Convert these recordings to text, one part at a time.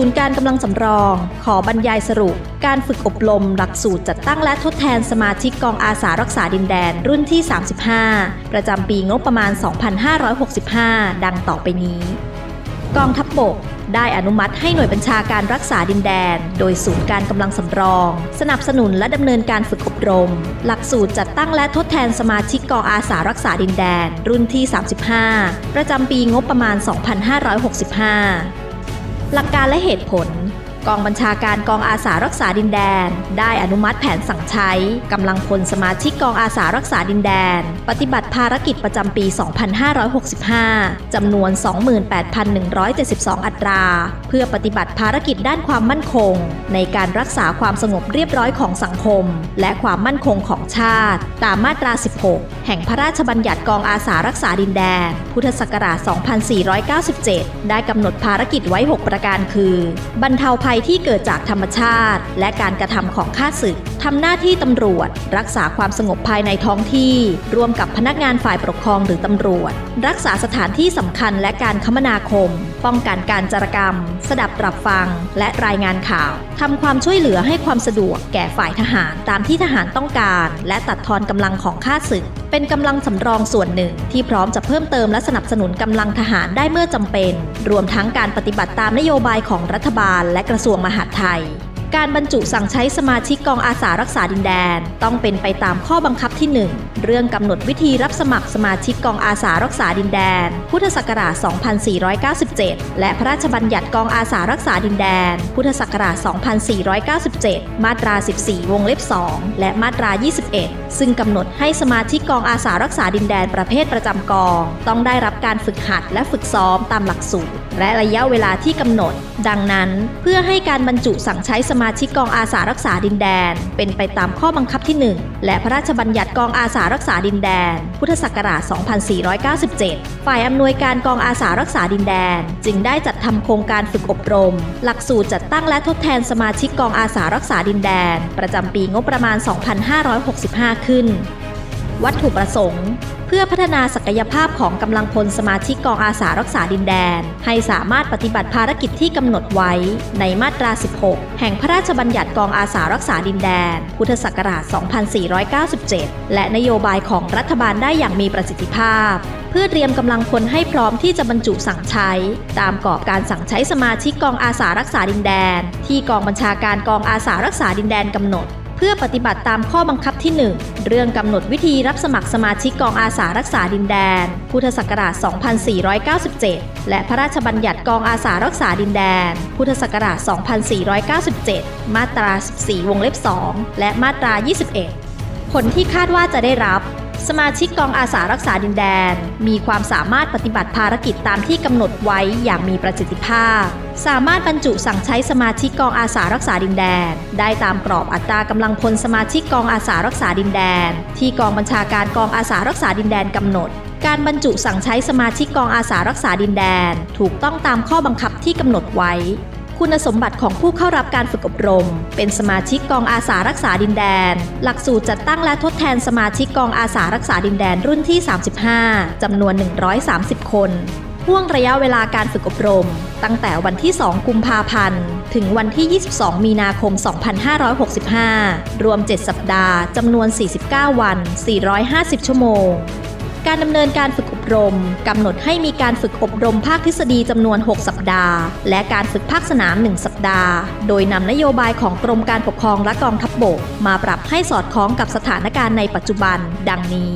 ศูนย์การกำลังสำรอง ขอบรรยายสรุป การฝึกอบรม หลักสูตรจัดตั้งและทดแทนสมาชิกกองอาสารักษาดินแดนรุ่นที่ 35 ประจำปีงบประมาณ 2565 ดังต่อไปนี้ กองทัพบบกได้อนุมัติให้หน่วยบัญชาการรักษาดินแดน โดยศูนย์การกำลังสำรอง สนับสนุนและดำเนินการฝึกอบรม หลักสูตรจัดตั้งและทดแทนสมาชิกกองอาสารักษาดินแดน รุ่นที่ 35 ประจำปีงบประมาณ 2565 หลักการและเหตุผล กองบัญชาการกองอาสารักษาดินแดน ได้อนุมัติแผนสั่งใช้กำลังพลสมาชิกกองอาสารักษาดินแดน ปฏิบัติภารกิจประจำปี 2565 จำนวน 28,172 อัตรา เพื่อปฏิบัติภารกิจด้านความมั่นคง ในการรักษาความสงบเรียบร้อยของสังคม และความมั่นคงของชาติ ตามมาตรา 16 แห่งพระราชบัญญัติกองอาสารักษาดินแดน พุทธศักราช 2497 ได้กำหนดภารกิจไว้ 6 ประการคือ บรรเทาภัยที่เกิดจากธรรมชาติ และการกระทำของข้าศึกทำหน้าที่ตำรวจ รักษาความสงบภายในท้องที่ ร่วมกับพนักงานฝ่ายปกครองหรือตำรวจ รักษาสถานที่สำคัญและการคมนาคม ป้องกันการจารกรรม สดับตรับฟัง และรายงานข่าวทำความช่วยเหลือให้ความสะดวกแก่ฝ่ายทหารตามที่ทหารต้องการ และตัดทอนกำลังของข้าศึก เป็นกำลังสำรองส่วนหนึ่ง ที่พร้อมจะเพิ่มเติมและสนับสนุนกำลังทหารได้เมื่อจำเป็น รวมทั้งการปฏิบัติตามนโยบายของรัฐบาลและกระทรวงมหาดไทย การบรรจุสั่งใช้สมาชิกกองอาสารักษาดินแดน ต้องเป็นไปตามข้อบังคับที่ 1 เรื่องกำหนดวิธีรับสมัครสมาชิกกองอาสารักษาดินแดน พุทธศักราช 2497 และพระราชบัญญัติกองอาสารักษาดินแดน พุทธศักราช 2497 มาตรา 14 วงเล็บ 2 และมาตรา 21 ซึ่งกำหนดให้สมาชิกกองอาสารักษาดินแดนประเภทประจำกอง ต้องได้รับการฝึกหัดและฝึกซ้อมตามหลักสูตร และระยะเวลาที่กำหนด ดังนั้น เพื่อให้การบรรจุสั่งใช้สมาาชิกกองอาสารักษาดินแดน เป็นไปตามข้อบังคับที่ 1 และพระราชบัญญัติกองอาสารักษาดินแดน พุทธศักราช 2497 ฝ่ายอำนวยการกองอาสารักษาดินแดน จึงได้จัดทำโครงการฝึกอบรม หลักสูตรจัดตั้งและทดแทนสมาชิกกองอาสารักษาดินแดน ประจำปีงบประมาณ 2565 ขึ้น วัตถุประสงค์ เพื่อพัฒนาศักยภาพของกำลังพลสมาชิกกองอาสารักษาดินแดน ให้สามารถปฏิบัติภารกิจที่กำหนดไว้ ในมาตรา 16 แห่งพระราชบัญญัติกองอาสารักษาดินแดน พุทธศักราช 2497 และนโยบายของรัฐบาลได้อย่างมีประสิทธิภาพ เพื่อเตรียมกำลังพลให้พร้อมที่จะบรรจุสั่งใช้ ตามกรอบการสั่งใช้สมาชิกกองอาสารักษาดินแดน ที่กองบัญชาการกองอาสารักษาดินแดนกำหนด เพื่อปฏิบัติตามข้อบังคับที่ 1 เรื่องกำหนดวิธีรับสมัครสมาชิกกองอาสารักษาดินแดน พุทธศักราช 2497 และพระราชบัญญัติกองอาสารักษาดินแดน พุทธศักราช 2497 มาตรา 14 วงเล็บ 2 และมาตรา 21 ผลที่คาดว่าจะได้รับ สมาชิกกองอาสารักษาดินแดน มีความสามารถปฏิบัติภารกิจตามที่กำหนดไว้อย่างมีประสิทธิภาพ สามารถบรรจุสั่งใช้สมาชิกกองอาสารักษาดินแดน ได้ตามกรอบอัตรากำลังพลสมาชิกกองอาสารักษาดินแดน ที่กองบัญชาการกองอาสารักษาดินแดนกำหนดการบรรจุสั่งใช้สมาชิกกองอาสารักษาดินแดน ถูกต้องตามข้อบังคับที่กำหนดไว้ คุณสมบัติของผู้เข้ารับการฝึกอบรม เป็นสมาชิกกองอาสารักษาดินแดน หลักสูตรจัดตั้งและทดแทนสมาชิกกองอาสารักษาดินแดนรุ่นที่ 35 จำนวน 130 คนห่วงระยะเวลาการฝึกอบรม ตั้งแต่วันที่ 2 กุมภาพันธ์ ถึงวันที่ 22 มีนาคม 2565 รวม 7 สัปดาห์ จำนวน 49 วัน 450 ชั่วโมง การดำเนินการฝึกอบ รมกำหนดให้มีการฝึกอบรมภาคทฤษฎีจำนวน 6 สัปดาห์ และการฝึกภาคสนาม 1 สัปดาห์ โดยนำนโยบายของกรมการปกครองและกองทัพบบก มาปรับให้สอดคล้องกับสถานการณ์ในปัจจุบัน ดังนี้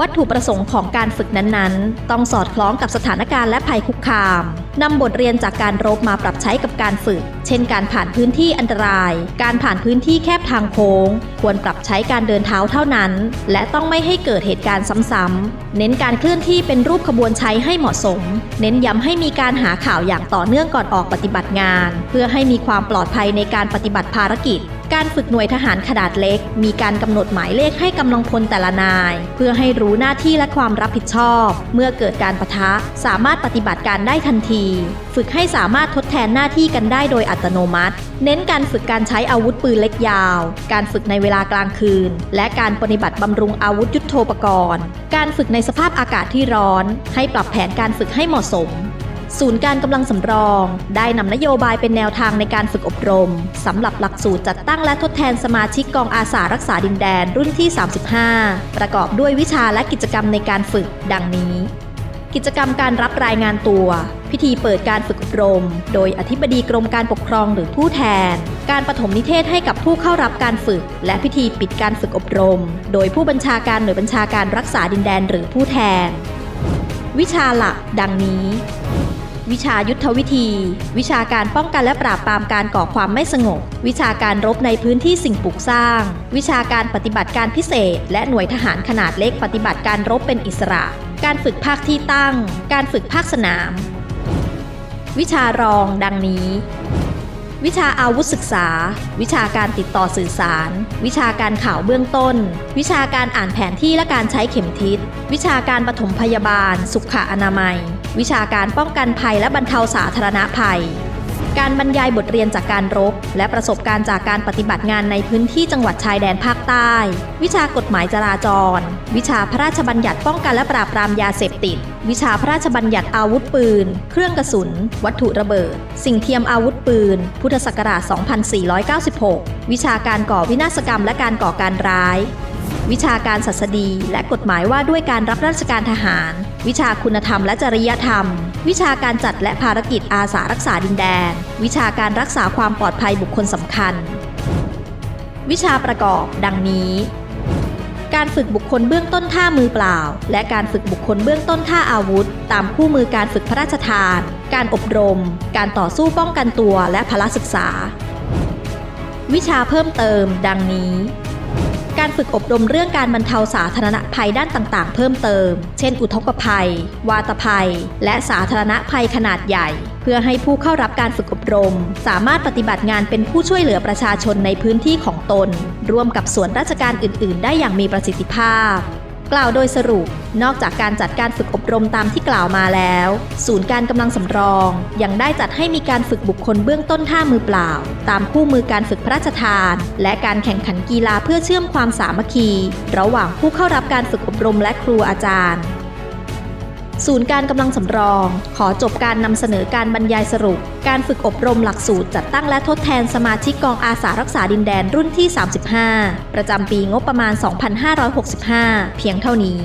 วัตถุประสงค์ของการฝึกนั้นๆ ต้องสอดคล้องกับสถานการณ์และภัยคุกคามนำบทเรียนจากการรบมาปรับใช้กับการฝึก เช่น การผ่านพื้นที่อันตราย การผ่านพื้นที่แคบทางโค้ง ควรปรับใช้การเดินเท้าเท่านั้น และต้องไม่ให้เกิดเหตุการณ์ซ้ำๆ เน้นการเคลื่อนที่เป็นรูปขบวนใช้ให้เหมาะสม เน้นย้ำให้มีการหาข่าวอย่างต่อเนื่องก่อนออกปฏิบัติงาน เพื่อให้มีความปลอดภัยในการปฏิบัติภารกิจ การฝึกหน่วยทหารขนาดเล็ก มีการกำหนดหมายเลขให้กำลังพลแต่ละนาย เพื่อให้รู้หน้าที่และความรับผิดชอบ เมื่อเกิดการปะทะสามารถปฏิบัติการได้ทันที ฝึกให้สามารถทดแทนหน้าที่กันได้โดยอัตโนมัติ เน้นการฝึกการใช้อาวุธปืนเล็กยาว การฝึกในเวลากลางคืน และการปฏิบัติบำรุงอาวุธยุโทโธปกรณ์ การฝึกในสภาพอากาศที่ร้อน ให้ปรับแผนการฝึกให้เหมาะสม ศูนย์การกำลังสำรอง ได้นำนโยบายเป็นแนวทางในการฝึกอบรมสำหรับหลักสูตรจัดตั้งและทดแทนสมาชิกกองอาสารักษาดินแดนรุ่นที่ 35 ประกอบด้วยวิชาและกิจกรรมในการฝึกดังนี้ กิจกรรมการรับรายงานตัว พิธีเปิดการฝึกอบรม โดยอธิบดีกรมการปกครองหรือผู้แทน การปฐมนิเทศให้กับผู้เข้ารับการฝึก และพิธีปิดการฝึกอบรม โดยผู้บัญชาการหน่วยบัญชาการรักษาดินแดนหรือผู้แทน วิชาหลัก ดังนี้ วิชายุทธวิธี วิชาการป้องกันและปราบปรามการก่อความไม่สงบ วิชาการรบในพื้นที่สิ่งปลูกสร้าง วิชาการปฏิบัติการพิเศษ และหน่วยทหารขนาดเล็กปฏิบัติการรบเป็นอิสระ การฝึกภาคที่ตั้ง การฝึกภาคสนาม วิชารองดังนี้ วิชาอาวุธศึกษา วิชาการติดต่อสื่อสาร วิชาการข่าวเบื้องต้น วิชาการอ่านแผนที่และการใช้เข็มทิศ วิชาการปฐมพยาบาล สุขอนามัย วิชาการป้องกันภัยและบรรเทาสาธารณภัย การบรรยายบทเรียนจากการรบ และประสบการณ์จากการปฏิบัติงานในพื้นที่จังหวัดชายแดนภาคใต้ วิชากฎหมายจราจร วิชาพระราชบัญญัติป้องกันและปราบปรามยาเสพติด วิชาพระราชบัญญัติอาวุธปืน เครื่องกระสุน วัตถุระเบิด สิ่งเทียมอาวุธปืน พุทธศักราช 2496 วิชาการก่อวินาศกรรมและการก่อการร้าย วิชาการศัสดี และกฎหมายว่าด้วยการรับราชการทหาร วิชาคุณธรรมและจริยธรรม วิชาการจัดและภารกิจอาสารักษาดินแดน วิชาการรักษาความปลอดภัยบุคคลสำคัญ วิชาประกอบดังนี้ การฝึกบุคคลเบื้องต้นท่ามือเปล่า และการฝึกบุคคลเบื้องต้นท่าอาวุธ ตามคู่มือการฝึกพระราชทาน การอบรม การต่อสู้ป้องกันตัวและพละศึกษา วิชาเพิ่มเติม ดังนี้ การฝึกอบรมเรื่องการบรรเทาสาธารณภัยด้านต่างๆ เพิ่มเติม เช่น อุทกภัย วาตภัย และสาธารณภัยขนาดใหญ่ เพื่อให้ผู้เข้ารับการฝึกอบรม สามารถปฏิบัติงานเป็นผู้ช่วยเหลือประชาชนในพื้นที่ของตน ร่วมกับส่วนราชการอื่น ๆ ได้อย่างมีประสิทธิภาพ กล่าวโดยสรุป นอกจากการจัดการฝึกอบรมตามที่กล่าวมาแล้ว ศูนย์การกำลังสำรอง ยังได้จัดให้มีการฝึกบุคคลเบื้องต้นท่ามือเปล่า ตามคู่มือการฝึกพระราชทาน และการแข่งขันกีฬาเพื่อเชื่อมความสามัคคี ระหว่างผู้เข้ารับการฝึกอบรมและครูอาจารย์ ศูนย์การกำลังสำรอง ขอจบการนำเสนอการบรรยายสรุป การฝึกอบรมหลักสูตร จัดตั้งและทดแทนสมาชิกกองอาสารักษาดินแดนรุ่นที่ 35 ประจำปีงบประมาณ 2565 เพียงเท่านี้